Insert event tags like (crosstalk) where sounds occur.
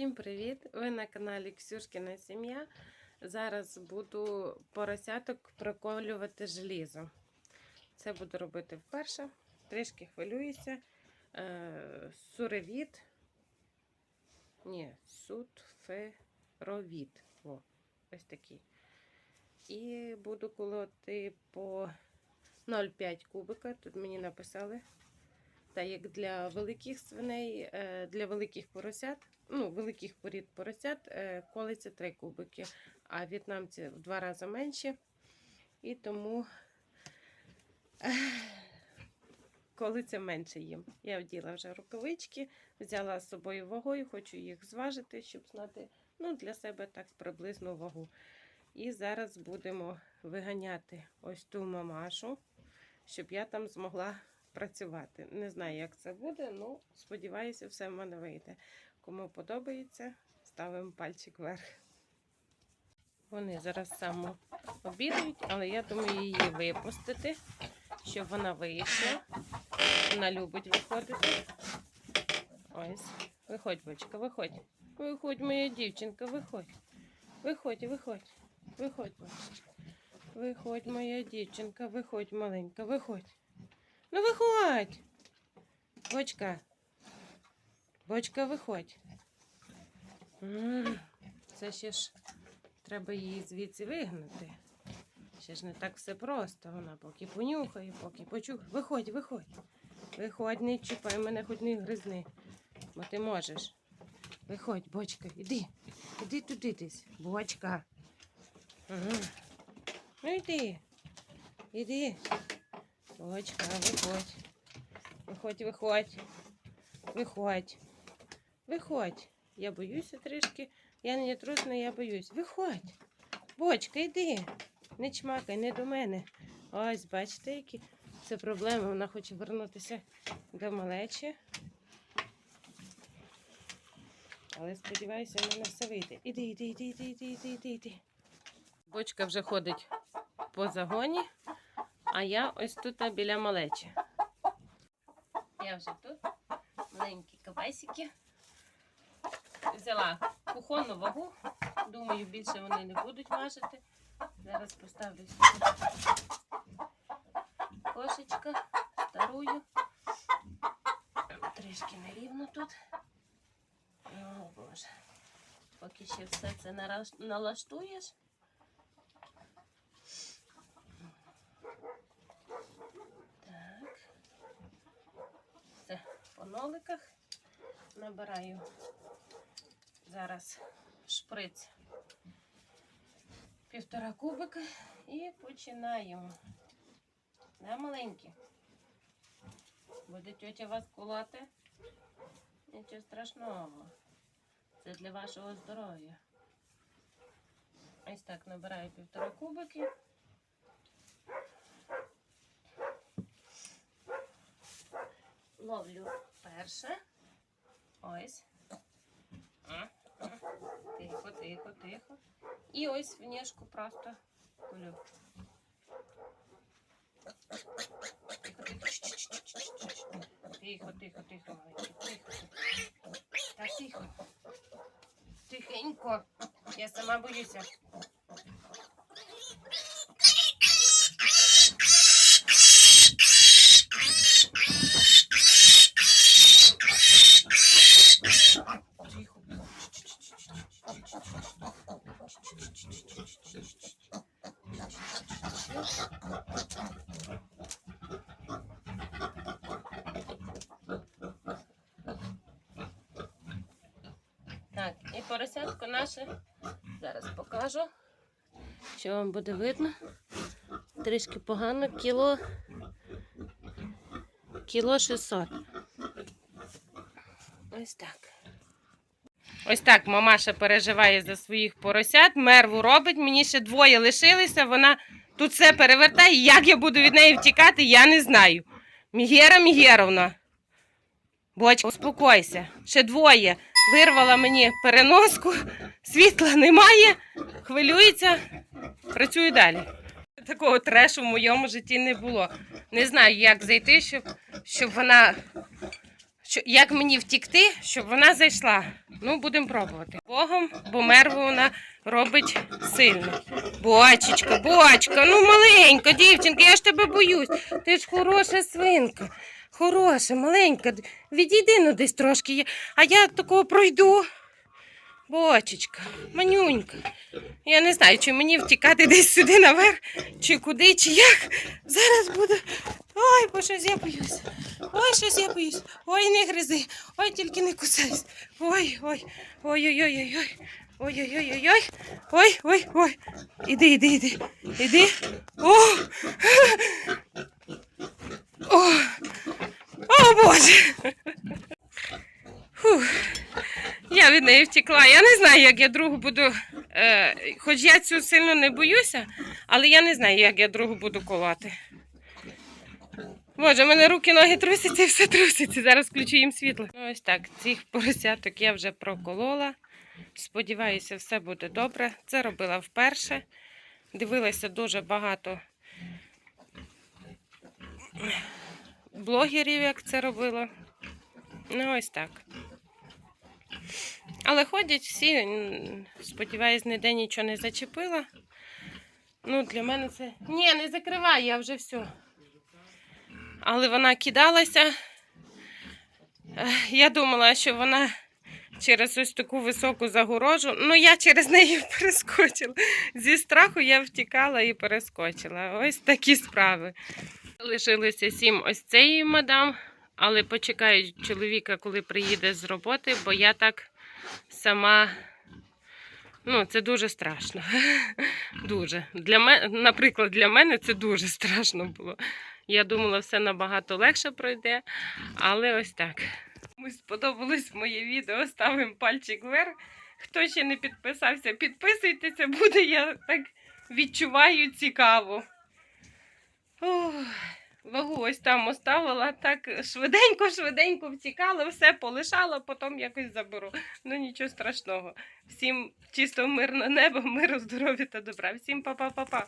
Всім привіт! Ви на каналі Ксюшкіна Сім'я. Зараз буду поросяток проколювати желізом. Це буду робити вперше. Трішки хвилююся. Е, суревіт. Ні, сутферовіт. О, ось такий. І буду колоти по 0,5 кубика. Тут мені написали. Та як для великих свиней, е, для великих поросят, ну, великих порід поросят, е, колиться 3 кубики, а в'єтнамці в два рази менші. І тому е, колиться менше їм. Я вділа вже рукавички, взяла з собою вагою, хочу їх зважити, щоб знати ну, для себе так приблизну вагу. І зараз будемо виганяти ось ту мамашу, щоб я там змогла працювати. Не знаю, як це буде, ну сподіваюся, все в мене вийде. Кому подобається, ставимо пальчик вверх. Вони зараз само обідають, але я думаю її випустити, щоб вона вийшла. Вона любить виходити. Ось. Виходь, бочка, виходь. Виходь, моя дівчинка, виходь. Виходь, виходь. Виходь, бочка. Виходь, моя дівчинка, виходь, маленька, виходь. Ну виходь. Бочка. Бочка, виходь. Це ще ж треба її звідси вигнати. Ще ж не так все просто. Вона поки понюхає, поки почух. Виходь, виходь. Виходь, не чіпай мене, хоч не гризни. Бо ти можеш. Виходь, бочка, іди. Іди туди десь. Бочка. Ага. Ну йди. Іди. Бочка, виходь. Виходь, виходь. Виходь. Виходь. Я боюся трішки. Я не трусна, я боюсь. Виходь. Бочка, йди. Не чмакай, не до мене. Ось, бачите, які це проблеми. Вона хоче вернутися до малечі. Але сподіваюся, в мене все вийде. Іди, іди, іди, іди, іди, іди, іди, іди. Бочка вже ходить по загоні, а я ось тут біля малечі. Я вже тут маленькі кабасики. Взяла кухонну вагу. Думаю, більше вони не будуть важити. Зараз поставлю сюди кошечка, старую. Трішки нерівно тут. О, Боже. Поки ще все це налаштуєш. Так. Все по ноликах. Набираю зараз шприц півтора кубика і починаємо. Да, маленькі? Буде тетя вас колоти? Нічого страшного. Це для вашого здоров'я. Ось так набираю півтора кубики. Ловлю перше. Ось. Тихо, тихо, тихо. І ось в ніжку просто колю. Тихо. Тихо, тихо, тихо. Тихо, тихо. Та тихо. Тихенько. Я сама боюся. Тихо. Так, і поросятко наше. Зараз покажу, що вам буде видно. Трішки погано, кіло. Кіло 600. Ось так. Ось так мамаша переживає за своїх поросят, мерву робить. Мені ще двоє лишилися. Вона тут все перевертає. Як я буду від неї втікати, я не знаю. Мігера Мігеровна. Бочка, успокойся. Ще двоє. Вирвала мені переноску, світла немає, хвилюється, працюю далі. Такого трешу в моєму житті не було. Не знаю, як зайти, щоб, щоб вона що, як мені втікти, щоб вона зайшла. Ну, будемо пробувати. Богом, бо мерву вона робить сильно. Бочечка, бочка, ну маленька дівчинка, я ж тебе боюсь. Ти ж хороша свинка. Хороша, маленька. Відійди ну десь трошки. А я такого пройду. Бочечка, манюнька. Я не знаю, чи мені втікати десь сюди наверх, чи куди, чи як. Зараз буде. Ой, бо щось я боюсь. Ой, щось я боюсь. Ой, не гризи. Ой, тільки не кусайся. Ой, ой, ой, ой, ой, ой, ой. Ой, ой, ой, ой, ой. Ой, ой, ой. Іди, іди, іди. Іди. О! О! О, Боже! Фух. Я від неї втекла. Я не знаю, як я другу буду. Е, хоч я цю сильно не боюся, але я не знаю, як я другу буду колоти. Боже, в мене руки, ноги трусяться і все труситься. Зараз включу їм світло. Ну, ось так, цих поросяток я вже проколола. Сподіваюся, все буде добре. Це робила вперше. Дивилася дуже багато блогерів, як це робила. Ну, ось так. Але ходять всі, сподіваюсь, ніде нічого не зачепила. Ну, для мене це. Ні, не закривай, я вже все. Але вона кидалася. Я думала, що вона через ось таку високу загорожу. Ну, я через неї (laughs) перескочила. Зі страху я втікала і перескочила. Ось такі справи. Лишилося сім ось цієї мадам, але почекаю чоловіка, коли приїде з роботи, бо я так сама. Ну, це дуже страшно. (laughs) Дуже. Для мене, наприклад, для мене це дуже страшно було. Я думала, все набагато легше пройде, але ось так. Кому сподобалось моє відео, ставимо пальчик вверх. Хто ще не підписався, підписуйтеся, (laughs) буде, я так відчуваю цікаво. Ох, вагу ось там оставила, так швиденько-швиденько втікала, все полишала, потім якось заберу. Ну нічого страшного. Всім чисто мирне небо, миру, здоров'я та добра. Всім па-па-па-па.